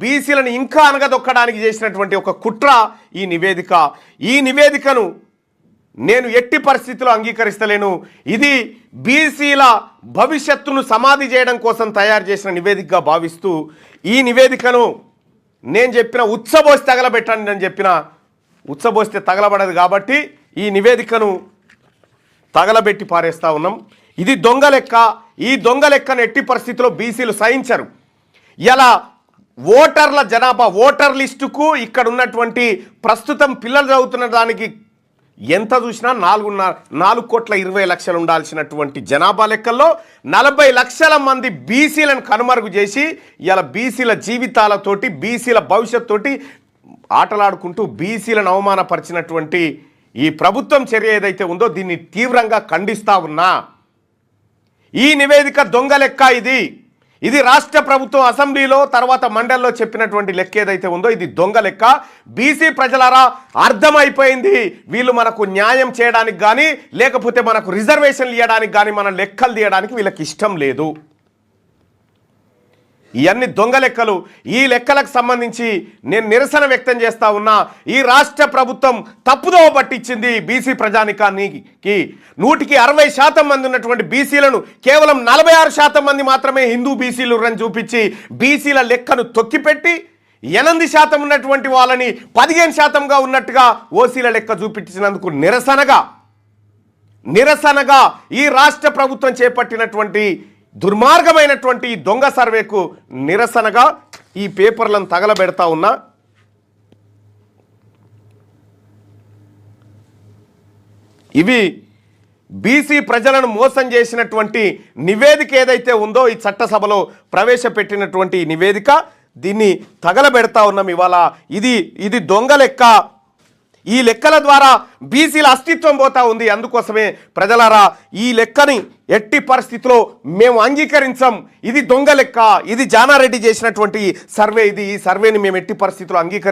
బీసీలను ఇంకా అనగదొక్కడానికి చేసినటువంటి ఒక కుట్ర ఈ నివేదిక. ఈ నివేదికను నేను ఎట్టి పరిస్థితిలో అంగీకరిస్తలేను. ఇది బీసీల భవిష్యత్తును సమాధి చేయడం కోసం తయారు చేసిన నివేదికగా భావిస్తూ ఈ నివేదికను నేను చెప్పిన ఉత్సబోసి తగలబెట్టండి అని చెప్పిన ఉత్సబోస్తే తగలబడదు కాబట్టి ఈ నివేదికను తగలబెట్టి పారేస్తా ఉన్నాం. ఇది దొంగ లెక్క. ఈ దొంగ లెక్కను ఎట్టి పరిస్థితిలో బీసీలు సహించరు. ఇలా ఓటర్ల జనాభా ఓటర్ లిస్టుకు ఇక్కడ ఉన్నటువంటి ప్రస్తుతం పిల్లలు చదువుతున్న దానికి ఎంత చూసినా నాలుగున్నర నాలుగు కోట్ల ఇరవై లక్షలు ఉండాల్సినటువంటి జనాభా లెక్కల్లో నలభై లక్షల మంది బీసీలను కనుమరుగు చేసి ఇలా బీసీల జీవితాలతోటి బీసీల భవిష్యత్తు ఆటలాడుకుంటూ బీసీలను అవమానపరిచినటువంటి ఈ ప్రభుత్వం చర్య ఏదైతే ఉందో దీన్ని తీవ్రంగా ఖండిస్తా ఉన్నా. ఈ నివేదిక దొంగ లెక్క ఇది. ఇది రాష్ట్ర ప్రభుత్వం అసెంబ్లీలో తర్వాత మండలిలో చెప్పినటువంటి లెక్క ఏదైతే ఉందో ఇది దొంగ లెక్క. బీసీ ప్రజలారా అర్థమైపోయింది. వీళ్ళు మనకు న్యాయం చేయడానికి కానీ లేకపోతే మనకు రిజర్వేషన్లు ఇవ్వడానికి కానీ మన లెక్కలు తీయడానికి వీళ్ళకి ఇష్టం లేదు. ఇవన్నీ దొంగ లెక్కలు ఈ లెక్కలకు సంబంధించి నేను నిరసన వ్యక్తం చేస్తా ఉన్నా ఈ రాష్ట్ర ప్రభుత్వం తప్పుదోవ పట్టించింది బీసీ ప్రజానికానికి. నూటికి అరవై శాతం మంది ఉన్నటువంటి బీసీలను కేవలం నలభై ఆరు శాతం మంది మాత్రమే హిందూ బీసీలు రని చూపించి బీసీల లెక్కను తొక్కిపెట్టి ఎనిమిది శాతం ఉన్నటువంటి వాళ్ళని పదిహేను శాతంగా ఉన్నట్టుగా ఓసీల లెక్క చూపించినందుకు నిరసనగా నిరసనగా ఈ రాష్ట్ర ప్రభుత్వం చేపట్టినటువంటి దుర్మార్గమైనటువంటి దొంగ సర్వేకు నిరసనగా ఈ పేపర్లను తగలబెడతా ఉన్నా ఇవి బీసీ ప్రజలను మోసం చేసినటువంటి నివేదిక ఏదైతే ఉందో ఈ చట్టసభలో ప్రవేశపెట్టినటువంటి నివేదిక దీన్ని తగలబెడతా ఉన్నాం ఇవాళ. ఇది ఇది దొంగ లెక్క. ఈ లెక్కల ద్వారా బీసీల అస్తిత్వం పోతా ఉంది. అందుకోసమే ప్రజలారా ఈ లెక్కని ఎట్టి పరిస్థితిలో మేము అంగీకరించం. ఇది దొంగ లెక్క. ఇది జానారెడ్డి చేసినటువంటి సర్వే ఇది. ఈ సర్వేని మేము ఎట్టి పరిస్థితిలో అంగీకరించం